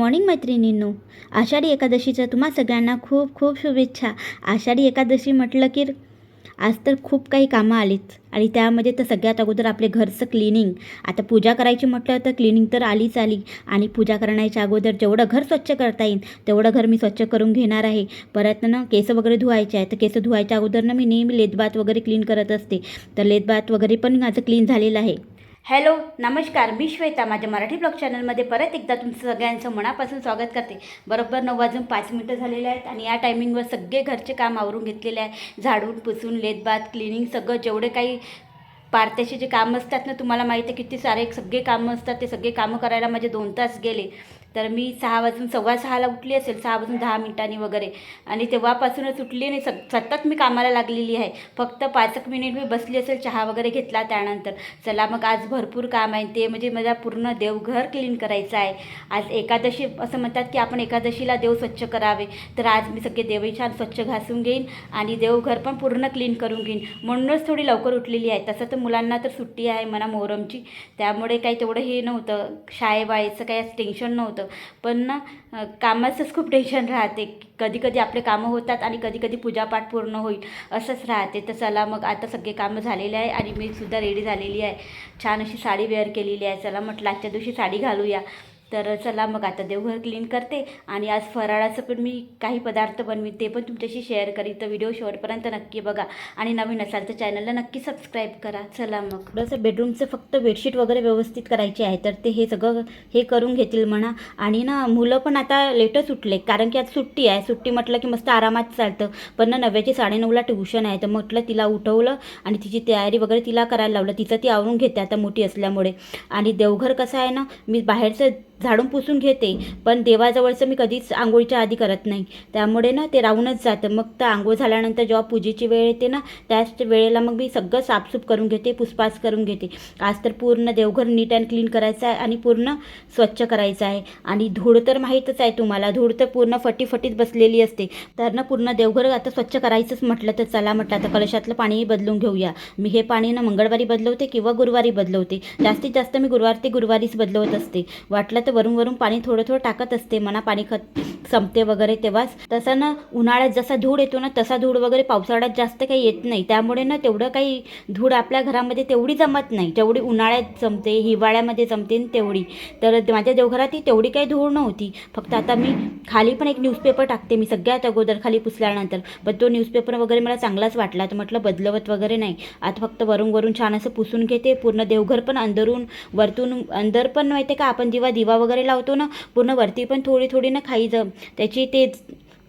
Morning मैत्रिणींनो. आषाढी एकादशीच्या तुम्हा सगळ्यांना खूप खूप शुभेच्छा. आषाढी एकादशी म्हटलं की आज तर खूप काही कामं आलीच आणि त्यामध्ये तर सगळ्यात अगोदर आपले घरचं क्लिनिंग आता पूजा करायची म्हटलं तर क्लिनिंग तर आलीच आली. आणि पूजा करण्याच्या अगोदर जेवढं घर स्वच्छ करता येईल तेवढं घर मी स्वच्छ करून घेणार आहे. परत ना केस वगैरे धुवायचे आहे तर केस धुवायच्या अगोदर ना मी नेहमी लेदबात वगैरे क्लीन करत असते. तर लेदबात वगैरे पण माझं क्लीन झालेलं आहे. हॅलो नमस्कार. मी श्वेता. माझ्या मराठी ब्लॉग चॅनलमध्ये परत एकदा तुमचं सगळ्यांचं मनापासून स्वागत करते. बरोबर नऊ वाजून पाच मिनटं झालेले आहेत आणि या टायमिंगवर सगळे घरचे काम आवरून घेतलेले आहे झाडून पुसून लेतबात क्लिनिंग सगळं जेवढे काही पारत्याचे जे कामं असतात ना तुम्हाला माहिती आहे किती सारे सगळे कामं असतात. ते सगळे कामं करायला माझे दोन तास गेले. तर मी सहा वाजून सव्वा सहाला उठली असेल सहा वाजून दहा मिनिटांनी वगैरे. आणि तेव्हापासूनच उठली आणि सत सतत मी कामाला लागलेली आहे. फक्त पाच एक मिनिट मी बसली असेल चहा वगैरे घेतला त्यानंतर. चला मग आज भरपूर काम आहे. ते म्हणजे माझा पूर्ण देवघर क्लीन करायचं आहे. आज एकादशी असं म्हणतात की आपण एकादशीला देव स्वच्छ करावे. तर आज मी सगळे देवही छान स्वच्छ घासून घेईन आणि देवघर पण पूर्ण क्लीन करून घेईन. म्हणूनच थोडी लवकर उठलेली आहे. तसं तर मुलांना तर सुट्टी आहे म्हणा मोहरमची. त्यामुळे काही तेवढं हे नव्हतं. शाळेबाळेचं काही टेन्शन नव्हतं. पण ना कामाचंच खूप टेन्शन राहते. कधी कधी आपले कामं होतात आणि कधी कधी पूजापाठ पूर्ण होईल असंच राहते. तर चला मग आता सगळे कामं झालेले आहे आणि मी सुद्धा रेडी झालेली आहे. छान अशी साडी वेअर केलेली आहे. चला म्हटलं आजच्या दिवशी साडी घालूया. तर चला मग आता देवघर क्लीन करते. आणि आज फराळाचं पण मी काही पदार्थ बनवीन ते पण तुमच्याशी शेअर करीन. तर व्हिडिओ शेवटपर्यंत नक्की बघा. आणि नवीन असाल तर चॅनलला नक्की सबस्क्राईब करा. चला मग. थोडंसं बेडरूमचं फक्त बेडशीट वगैरे व्यवस्थित करायचे आहे तर ते हे सगळं हे करून घेतील म्हणा. आणि ना मुलं पण आता लेटच उठले कारण की आज सुट्टी आहे. सुट्टी म्हटलं की मस्त आरामात चालतं. पण ना नव्याची साडेनऊला ट्युशन आहे तर म्हटलं तिला उठवलं आणि तिची तयारी वगैरे तिला करायला लावलं. तिचं ती आवरून घेते आता मोठी असल्यामुळे. आणि देवघर कसं आहे ना मी बाहेरचं झाडून पुसून घेते. पण देवाजवळचं मी कधीच आंघोळीच्या आधी करत नाही. त्यामुळे ना ते राहूनच जातं. मग तर आंघोळ झाल्यानंतर जेव्हा पूजेची वेळ येते ना त्याच वेळेला मग मी सगळं साफसूफ करून घेते पुसपास करून घेते. आज तर पूर्ण देवघर नीट अँड क्लीन करायचं आहे आणि पूर्ण स्वच्छ करायचं आहे. आणि धूळ तर माहीतच आहे तुम्हाला. धूळ तर पूर्ण फटीफटीत बसलेली असते. तर ना पूर्ण देवघर आता स्वच्छ करायचंच म्हटलं तर चला म्हटलं आता कलशातलं पाणीही बदलून घेऊया. मी हे पाणी ना मंगळवारी बदलवते किंवा गुरुवारी बदलवते. जास्तीत जास्त मी गुरुवार ते गुरुवारीच बदलवत असते. वाटलं तर वरून वरून पाणी थोडं थोडं टाकत असते. म्हणा पाणी खत संपते वगैरे तेव्हाच. तसं ना उन्हाळ्यात जसा धूळ येतो ना तसा धूळ वगैरे पावसाळ्यात जास्त काही येत नाही. त्यामुळे ना तेवढं काही धूळ आपल्या घरामध्ये तेवढी जमत नाही. जेवढी उन्हाळ्यात जमते हिवाळ्यामध्ये जमते तेवढी. तर माझ्या देवघरातही तेवढी काही धूळ नव्हती. फक्त आता मी खाली पण एक न्यूजपेपर टाकते मी सगळ्यात अगोदर खाली पुसल्यानंतर. पण तो न्यूजपेपर वगैरे मला चांगलाच वाटला. तर म्हटलं बदलवत वगैरे नाही. आता फक्त वरून वरून छान असं पुसून घेते. पूर्ण देवघर पण अंदरून वरतून अंदर पण माहिती आहे का आपण जेव्हा दिवा वगैरे लावतो ना पूर्ण वरती पण थोडी थोडी ना खाई जम त्याची ते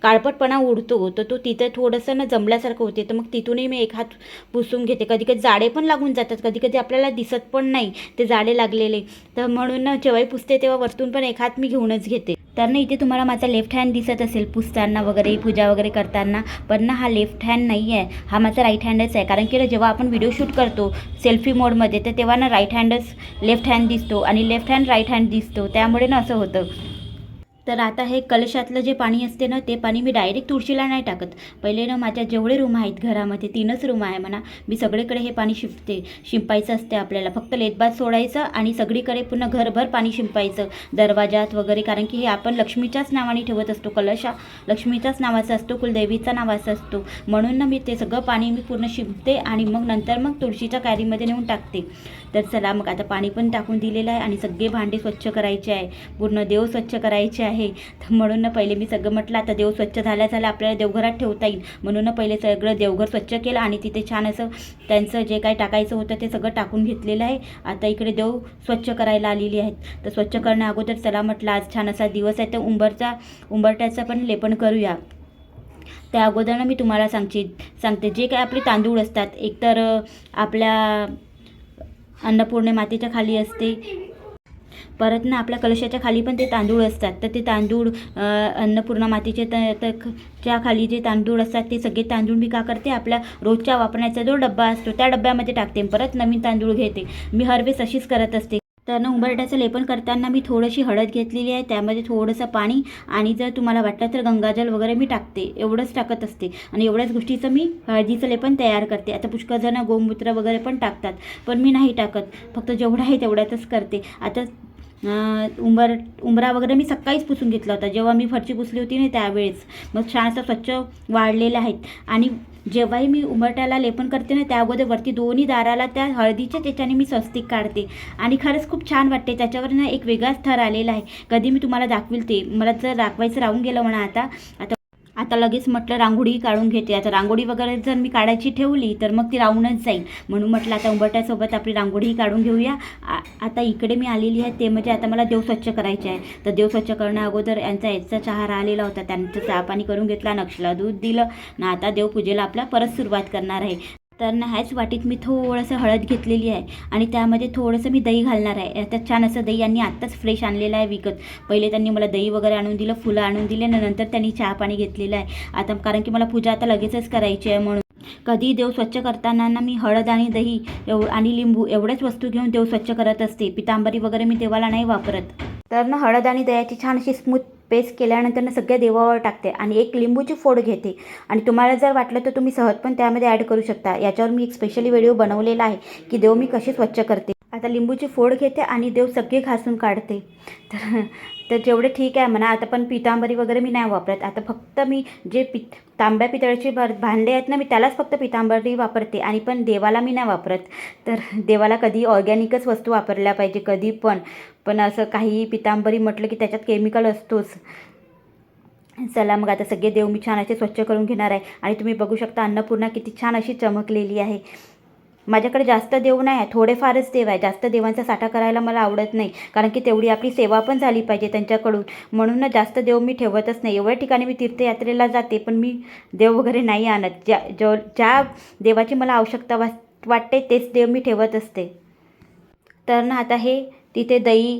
काळपटपणा उडतो तर तो तिथं थोडंसं ना जमल्यासारखं होते. तर मग तिथूनही मी एक हात पुसून घेते. कधी कधी जाडे पण लागून जातात कधी कधी आपल्याला दिसत पण नाही ते जाडे लागलेले. तर म्हणून ना जेव्हाही पुसते तेव्हा वरतून पण एक हात मी घेऊनच घेते. तर ना इथे तुम्हाला माझा लेफ्ट हँड दिसत असेल पुसताना वगैरे पूजा वगैरे करताना. पण ना हा लेफ्ट हँड नाही आहे हा माझा राईट हँडच आहे. कारण की ना जेव्हा आपण व्हिडिओ शूट करतो सेल्फी मोडमध्ये तर तेव्हा ना राईट हँडच लेफ्ट हँड दिसतो आणि लेफ्ट हँड राईट हँड दिसतो. त्यामुळे ना असं होतं. तर आता हे कलशातलं जे पाणी असते ना ते पाणी मी डायरेक्ट तुळशीला नाही टाकत. पहिले ना माझ्या जेवढे रूम आहेत घरामध्ये तीनच रूम आहे म्हणा. मी सगळीकडे हे पाणी शिंपते. शिंपायचं असते आपल्याला. फक्त लेतबात सोडायचं आणि सगळीकडे पुन्हा घरभर पाणी शिंपायचं. दरवाजात वगैरे कारण की हे आपण लक्ष्मीच्याच नावाने ठेवत असतो. कलशा लक्ष्मीच्याच नावाचा असतो कुलदेवीचा नावाचा असतो. म्हणून ना मी ते सगळं पाणी मी पूर्ण शिंपते आणि मग नंतर मग तुळशीच्या कॅरीमध्ये नेऊन टाकते. तर चला मग आता पाणी पण टाकून दिलेलं आहे आणि सगळे भांडे स्वच्छ करायचे आहे. पूर्ण देव स्वच्छ करायचे आहे. तर म्हणून ना पहिले मी सगळं म्हटलं आता देव स्वच्छ झाल्या झालं आपल्याला देवघरात ठेवता येईल. म्हणून पहिले सगळं देवघर स्वच्छ केलं आणि तिथे छान असं त्यांचं जे काही टाकायचं होतं ते सगळं टाकून घेतलेलं आहे. आता इकडे देव स्वच्छ करायला आलेली आहेत. तर स्वच्छ करण्या अगोदर चला म्हटलं आज छान असा दिवस आहे. तर उंबरचा उंबरट्याचं पण लेपन करूया. त्या अगोदर मी तुम्हाला सांगते सांगते. जे काही आपले तांदूळ असतात एकतर आपल्या अन्नपूर्णे मातेच्या खाली असते परत ना आपल्या कलशाच्या खाली पण ते तांदूळ असतात. तर ते तांदूळ अन्नपूर्णा मातीचे च्या खाली जे तांदूळ असतात ते सगळे तांदूळ मी का करते? आपल्या रोजच्या वापरण्याचा जो डब्बा असतो त्या डब्यामध्ये टाकते. परत नवीन तांदूळ घेते. मी हरवेस अशीच करत असते. तर ना उंबरट्याचं लेपन करताना मी थोडीशी हळद घेतलेली आहे. त्यामध्ये थोडंसं पाणी आणि जर तुम्हाला वाटलं तर गंगाजल वगैरे मी टाकते. एवढंच टाकत असते. आणि एवढ्याच गोष्टीचं मी हळदीचं लेपन तयार करते. आता पुष्कळजणं गोमूत्र वगैरे पण टाकतात. पण मी नाही टाकत. फक्त जेवढं आहे तेवढ्यातच करते. आता उंबर उंबरा वगैरे मी सकाळीच पुसून घेतला होता. जेव्हा मी फरची पुसली होती ना त्यावेळेस. मग छान असं स्वच्छ वाढलेलं आहेत. आणि जेव्हाही मी उंबरट्याला लेपन करते ना त्या अगोदर वरती दोन्ही दाराला त्या हळदीच्या त्याच्याने मी स्वस्तिक काढते. आणि खरंच खूप छान वाटते. त्याच्यावर ना एक वेगळाच थर आलेला आहे. कधी मी तुम्हाला दाखवील ते. मला जर दाखवायचं राहून गेलं म्हणा आता. आता आता लगेच म्हटलं रांगोळी काढून घेते. आता रांगोळी वगैरे जर मी काढायची ठेवली तर मग ती राहूनच जाईल. म्हणून म्हटलं आता उंबरट्यासोबत आपली रांगोळी काढून घेऊया. आता इकडे मी आलेली आहे ते म्हणजे आता मला देव स्वच्छ करायचे आहे. तर देव स्वच्छ करण्या अगोदर यांचा याचा चहा राहिलेला होता. त्यांचं चहा पाणी करून घेतला नक्षला दूध दिलं. ना आता देवपूजेला आपला परत सुरुवात करणार आहे. तर ना ह्याच वाटीत मी थोडंसं हळद घेतलेली आहे. आणि त्यामध्ये थोडंसं मी दही घालणार आहे. त्यात छान असं दही यांनी आत्ताच फ्रेश आणलेलं आहे विकत. पहिले त्यांनी मला दही वगैरे आणून दिलं फुलं आणून दिले आणि नंतर त्यांनी चहा पाणी घेतलेलं आहे. आता कारण की मला पूजा आता लगेचच करायची आहे म्हणून. कधी देव स्वच्छ करताना ना मी हळद आणि दही एव आणि लिंबू एवढ्याच वस्तू घेऊन देव स्वच्छ करत असते. पितांबरी वगैरे मी देवाला नाही वापरत. तर ना हळद आणि दह्याची छान अशी स्मूथ पेस्ट केल्यानंतर ना सगळ्या देवावर टाकते आणि एक लिंबूची फोड घेते. आणि तुम्हाला जर वाटलं तर तुम्ही सहज पण त्यामध्ये ॲड करू शकता. याच्यावर मी एक स्पेशली व्हिडिओ बनवलेला आहे की देव मी कशी स्वच्छ करते. आता लिंबूची फोड घेते आणि देव सगळे घासून काढते. तर तर जेवढे ठीक आहे म्हणा आता पण पितांबरी वगैरे मी नाही वापरत. आता फक्त मी जे पि तांब्या पितळेचे भर भांडे आहेत ना मी त्यालाच फक्त पितांबरी वापरते आणि पण देवाला मी नाही वापरत. तर देवाला कधी ऑर्गॅनिकच वस्तू वापरल्या पाहिजे कधी पण. पण असं काही पितांबरी म्हटलं की त्याच्यात केमिकल असतोच. चला मग आता सगळे देव मी छान असे स्वच्छ करून घेणार आहे. आणि तुम्ही बघू शकता अन्नपूर्णा किती छान अशी चमकलेली आहे. माझ्याकडे जास्त देव नाही आहे थोडेफारच देव आहे. जास्त देवांचा साठा करायला मला आवडत नाही कारण की तेवढी आपली सेवा पण झाली पाहिजे त्यांच्याकडून. म्हणून ना जास्त देव मी ठेवतच नाही. एवढ्या ठिकाणी मी तीर्थयात्रेला जाते पण मी देव वगैरे नाही आणत. ज्या जो ज्या देवाची मला आवश्यकता वा वाटते तेच देव मी ठेवत असते. तर ना आता हे तिथे दही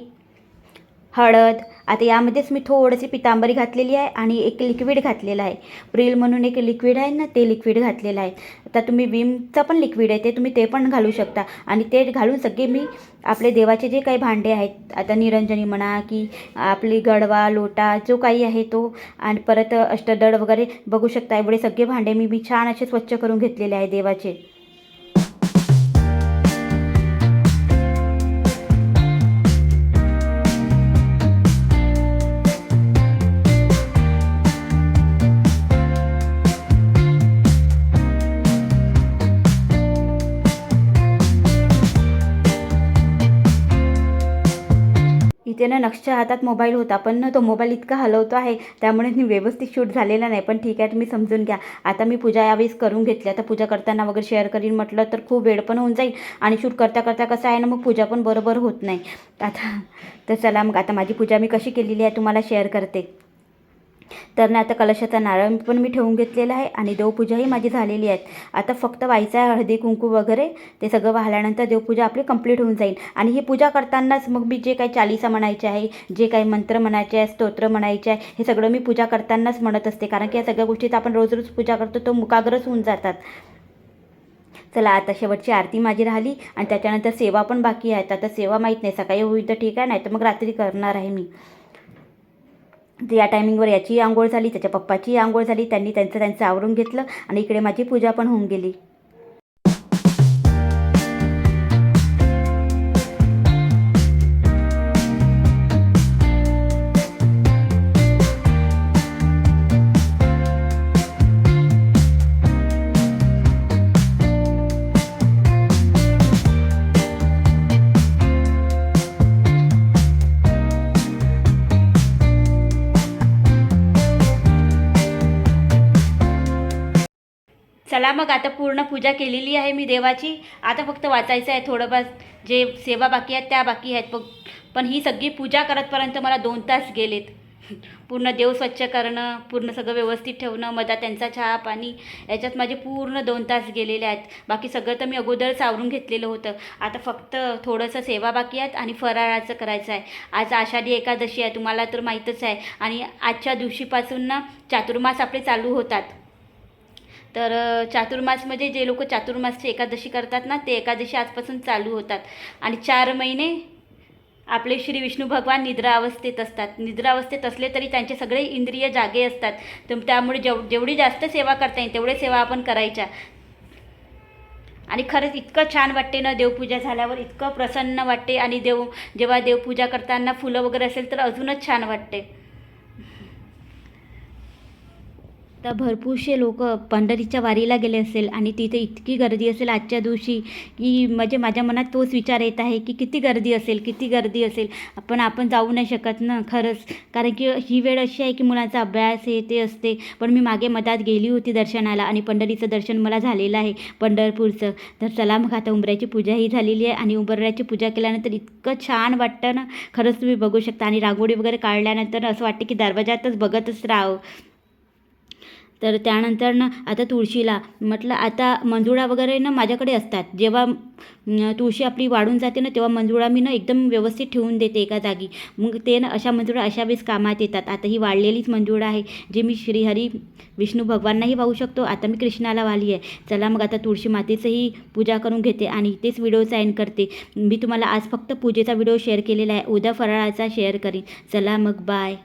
हळद आता यामध्येच मी थोडीशी पितांबरी घातलेली आहे आणि एक लिक्विड घातलेलं आहे. प्रिल म्हणून एक लिक्विड आहे ना ते लिक्विड घातलेलं आहे. आता तुम्ही विमचं पण लिक्विड आहे ते तुम्ही ते पण घालू शकता. आणि ते घालून सगळे मी आपले देवाचे जे काही भांडे आहेत आता निरंजनी म्हणा की आपली गडवा लोटा जो काही आहे तो आणि परत अष्टदळ वगैरे बघू शकता. एवढे सगळे भांडे मी मी छान असे स्वच्छ करून घेतलेले आहे देवाचे. त्यानं ना नक्षच्या हातात मोबाईल होता पण तो मोबाईल इतका हलवतो आहे त्यामुळे मी व्यवस्थित शूट झालेला नाही. पण ठीक आहे तुम्ही समजून घ्या. आता मी पूजा यावेळेस करून घेतली. आता पूजा करताना वगैरे शेअर करीन म्हटलं तर खूप वेळ पण होऊन जाईल. आणि शूट करता करता कसं आहे ना मग पूजा पण बरोबर होत नाही. आता तर चला मग आता माझी पूजा मी कशी केलेली आहे तुम्हाला शेअर करते. तर ना आता कलशाचा नारळ पण मी ठेवून घेतलेला आहे आणि देवपूजाही माझी झालेली आहेत. आता फक्त व्हायचं आहे हळदी कुंकू वगैरे. ते सगळं वाहल्यानंतर देवपूजा आपली कंप्लीट होऊन जाईल. आणि ही पूजा करतानाच मग मी जे काही चालीसा म्हणायचे आहे जे काही मंत्र म्हणायचे आहे स्तोत्र म्हणायचे आहे हे सगळं मी पूजा करतानाच म्हणत असते. कारण की या सगळ्या गोष्टीत आपण रोज रोज पूजा करतो तो मुकाग्रच होऊन जातात. चला आता शेवटची आरती माझी राहिली आणि त्याच्यानंतर सेवा पण बाकी आहेत. आता सेवा माहीत नाही. सकाळी होईल तर ठीक आहे नाही तर मग रात्री करणार आहे मी. या टायमिंगवर याची आंघोळ झाली त्याच्या पप्पाची आंघोळ झाली त्यांनी त्यांचं त्यांचं आवरून घेतलं आणि इकडे माझी पूजा पण होऊन गेली. चला मग आता पूर्ण पूजा केलेली आहे मी देवाची. आता फक्त वाचायचं आहे थोडंफार. जे सेवा बाकी आहेत त्या बाकी आहेत. पण पण ही सगळी पूजा करतपर्यंत मला दोन तास गेलेत. पूर्ण देव स्वच्छ करणं पूर्ण सगळं व्यवस्थित ठेवणं मधा त्यांचा चहा पाणी याच्यात माझे पूर्ण दोन तास गेलेले आहेत. बाकी सगळं तर मी अगोदर सावरून घेतलेलं होतं. आता फक्त थोडंसं सेवा बाकी आहेत आणि फराळाचं करायचं आहे. आज आषाढी एकादशी आहे तुम्हाला तर माहीतच आहे. आणि आजच्या दिवशीपासून ना चातुर्मास आपले चालू होतात. तर चातुर्मास चातुर्मासमध्ये जे लोक चातुर्मासची एकादशी करतात ना ते एकादशी आजपासून चालू होतात. आणि चार महिने आपले श्री विष्णू भगवान निद्रा अवस्थेत असतात. निद्रा अवस्थेत असले तरी त्यांचे सगळे इंद्रिय जागे असतात. तर त्यामुळे जेव जेवढी जास्त सेवा करता येईल तेवढे सेवा आपण करायच्या. आणि खरंच इतकं छान वाटते ना देवपूजा झाल्यावर इतकं प्रसन्न वाटते. आणि देव जेव्हा देवपूजा करताना फुलं वगैरे असेल तर अजूनच छान वाटते. तर भरपूरसे लोक पंढरीच्या वारीला गेले असेल आणि तिथे इतकी गर्दी असेल आजच्या दिवशी की म्हणजे माझ्या मनात तोच विचार येत आहे की किती गर्दी असेल किती गर्दी असेल. पण आपण जाऊ नाही शकत ना खरंच. कारण की ही वेळ अशी आहे की मुलांचा अभ्यास हे ते असते. पण मी मागे मधात गेली होती दर्शनाला आणि पंढरीचं दर्शन मला झालेलं आहे पंढरपूरचं. तर चला मग आता उंबऱ्याची पूजाही झालेली आहे आणि उंबऱ्याची पूजा केल्यानंतर इतकं छान वाटतं ना. खरंच तुम्ही बघू शकता आणि रांगोळी वगैरे काढल्यानंतर असं वाटतं की दरवाजातच बघतच राहावं. तर त्यानंतर ना आता तुळशीला म्हटलं आता मंजुळा वगैरे ना माझ्याकडे असतात. जेव्हा तुळशी आपली वाढून जाते ना तेव्हा मंजुळा मी ना एकदम व्यवस्थित ठेवून देते एका जागी. मग ते ना अशा मंजुळा अशा वेळेस कामात येतात. आता ही वाढलेलीच मंजुळा आहे जे मी श्रीहरी विष्णू भगवाननाही वाहू शकतो. आता मी कृष्णाला वाली आहे. चला मग आता तुळशी मातेचंही पूजा करून घेते आणि इथेच व्हिडिओचा एंड करते. मी तुम्हाला आज फक्त पूजेचा व्हिडिओ शेअर केलेला आहे. उद्या फराळाचा शेअर करीन. चला मग बाय